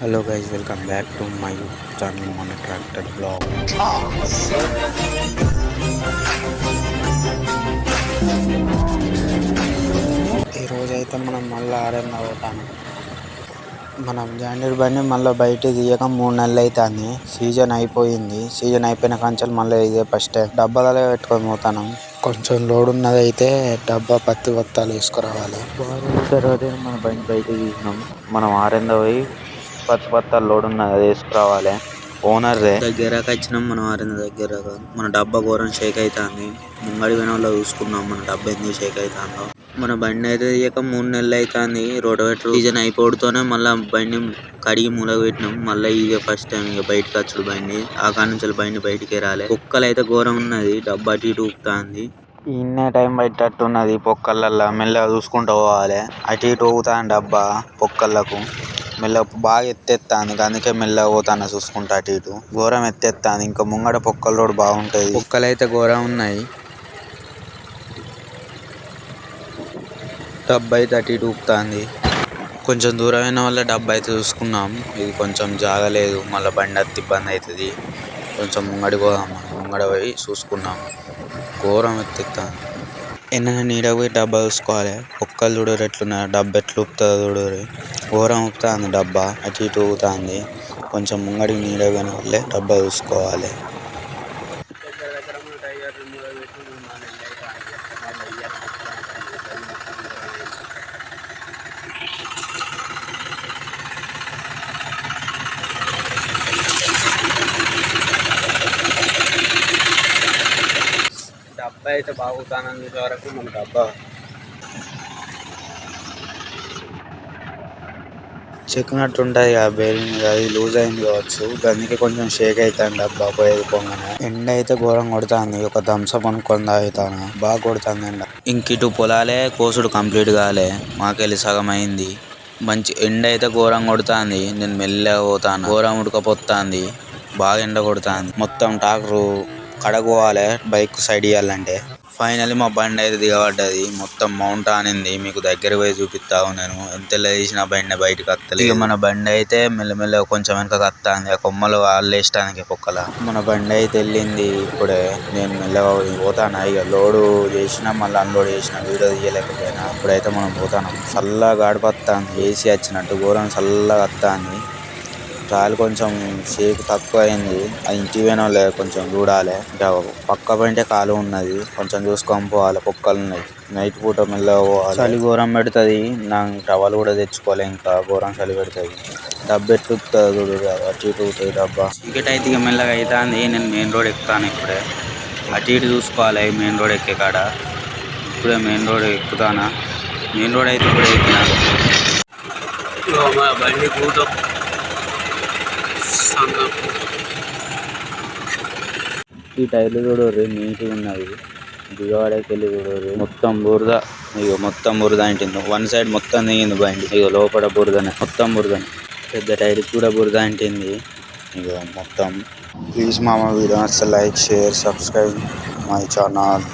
Hello guys welcome back to my channel మన tractor blog ఈరోజైతే మనం మళ్ళీ ఆర్ఎన్ అవుతాము మనం జాండీర్ బండి మళ్ళీ బయట తీయక మూడు నెలలు అవుతుంది సీజన్ అయిపోయింది. సీజన్ అయిపోయిన కంచెలు మళ్ళీ ఇదే ఫస్ట్ టైం డబ్బాలలో పెట్టుకొని పోతాను. కొంచెం లోడ్ ఉన్నది అయితే డబ్బా పత్తి బత్తాలు వేసుకురావాలి. తర్వాత మన బండి బయట తీసినాం. మనం ఆరెంద పోయి పత్తి పత్తాలు లోడ్ ఉన్నది అది వేసుకురావాలి ఓనర్ దగ్గరకు వచ్చినాం మనం ఆరిన దగ్గర మన డబ్బా ఘోరం షేక్ అవుతుంది ముంగడి వినంలో చూసుకున్నాం మన డబ్బా ఎందుకు షేక్ అవుతుందో మన బండి అయితే తీయక మూడు నెలలు అవుతుంది రోటోవేటర్ సీజన్ అయిపోవడంతోనే మళ్ళీ బండి కడిగి మూలకు పెట్టినాం. మళ్ళీ ఇదే ఫస్ట్ టైం ఇక బయటకు వచ్చుడు బండి. ఆ నుంచి బండి బయటికి రాలే. కుక్కలు అయితే ఘోరం ఉన్నది. డబ్బా అటు ఇటు ఊపుతాంది ఇన్నే టైం పట్టేట్టున్నది పొక్కలల్లా మెల్లగా చూసుకుంటూ పోవాలి. అటు ఇటు ఊగుతాను డబ్బా పొక్కలకు మెల్లగా బాగా ఎత్తేస్తాను అందుకే మెల్లగా పోతాను చూసుకుంటా అటు ఇటు. ఘోరం ఎత్తేస్తాను ఇంకా ముంగడ పొక్కల రోడ్ బాగుంటుంది. పొక్కలైతే ఘోరం ఉన్నాయి. డబ్బు అయితే అటు ఇటు ఊపుతాంది. కొంచెం దూరమైన వల్ల డబ్బు అయితే చూసుకున్నాం. ఇది కొంచెం జాగలేదు. మళ్ళీ బండి అత్తి ఇబ్బంది అవుతుంది. కొంచెం ముంగడి పోదాం మనం ముంగడ పోయి చూసుకున్నాం. ఘోరం ఎత్తెత్తాను ఎన్న నీడ పోయి డబ్బా చూసుకోవాలి. ఒక్కళ్ళు చూడరు ఎట్లున్నారు డబ్బా ఎట్లా ఊపుతుందో చూడరు. ఘోరం ఊపుతుంది డబ్బా అటు ఇటు ఊగుతుంది కొంచెం ముంగడికి నీడ పోయిన వాళ్ళే డబ్బా చూసుకోవాలి. డబ్బా అయితే బాగుతానని చూసే వరకు మన డబ్బా చెక్కినట్టు ఉంటుంది కదా బేరింగ్ అది లూజ్ అయింది కావచ్చు. అందుకే కొంచెం షేక్ అవుతాను డబ్బా పోయేది పొంగనే. ఎండ అయితే ఘోరం కొడుతుంది ఒక థమ్స్అప్ అనుకొని తాగుతాను. బాగా కొడుతుంది ఎండ. ఇంక ఇటు పొలాలే కోసుడు కంప్లీట్ కాలే. మాకెళ్ళి సగం అయింది. మంచి ఎండ అయితే ఘోరం కొడుతుంది. నేను మెల్లగా పోతాను. ఘోరం ఉడకపోతుంది. బాగా ఎండ కొడుతుంది. మొత్తం ట్రాక్టర్ కడకు పోవాలి బైక్ సైడ్ ఇవ్వాలంటే ఫైనల్లీ మా బండి అయితే దిగబడ్డది. మొత్తం మౌంట్ ఆనింది. మీకు దగ్గర పోయి చూపిస్తాను నేను. ఎంత తీసిన బండి బయటకు వస్తలేదు ఇక మన బండి అయితే మెల్లమెల్లగా కొంచెం వెనకకి వస్తుంది ఆ కొమ్మలు అల్లేయడానికి పొక్కల. మన బండి అయితే వెళ్ళింది ఇప్పుడే. నేను మెల్లగా పోతాను. ఇక లోడు చేసిన మళ్ళీ అన్లోడ్ చేసిన వీడియో తీయలేకపోయినా. ఇప్పుడైతే మనం పోతాను. చల్లగా గాడిపత్తాంది ఏసీ వచ్చినట్టు ఘోరం చల్లగా వస్తుంది కాలు కొంచెం షేక్ తక్కువ అయింది అది ఇంటికి పోయిన కొంచెం చూడాలి. ఇంకా పక్క పంటే కాలు ఉన్నది. కొంచెం చూసుకొని పోవాలి. కుక్కలు ఉన్నాయి నైట్ పూట మెల్లగా పోవాలి. చలి ఘోరం పెడుతుంది. నా టవల్ కూడా తెచ్చుకోవాలి ఇంకా. ఘోరం చలి పెడుతుంది. డబ్బు ఎట్టుతుంది చూడు అటు ఇటు డబ్బా. చీకటి అయితే ఇక మెల్లగా అవుతుంది నేను మెయిన్ రోడ్ ఎక్కుతాను ఇప్పుడే. అటు ఇటు చూసుకోవాలి. మెయిన్ రోడ్ ఎక్కే కాడ. ఇప్పుడే మెయిన్ రోడ్ ఎక్కుతానా. మెయిన్ రోడ్ అయితే ఇప్పుడే ఎక్కినా. బండి కూతో ఈ టైర్లు చూడరు నీట్గా ఉన్నాయి. దిగవాడకి వెళ్ళి చూడరు మొత్తం బురద ఇగో మొత్తం బురద అంటుంది. వన్ సైడ్ మొత్తం దిగింది బండి. ఇగో లోపల బురదనే మొత్తం బురదనే. పెద్ద టైర్ కూడా బురద అంటుంది. ఇక మొత్తం. ప్లీజ్ మామ video like share subscribe my channel.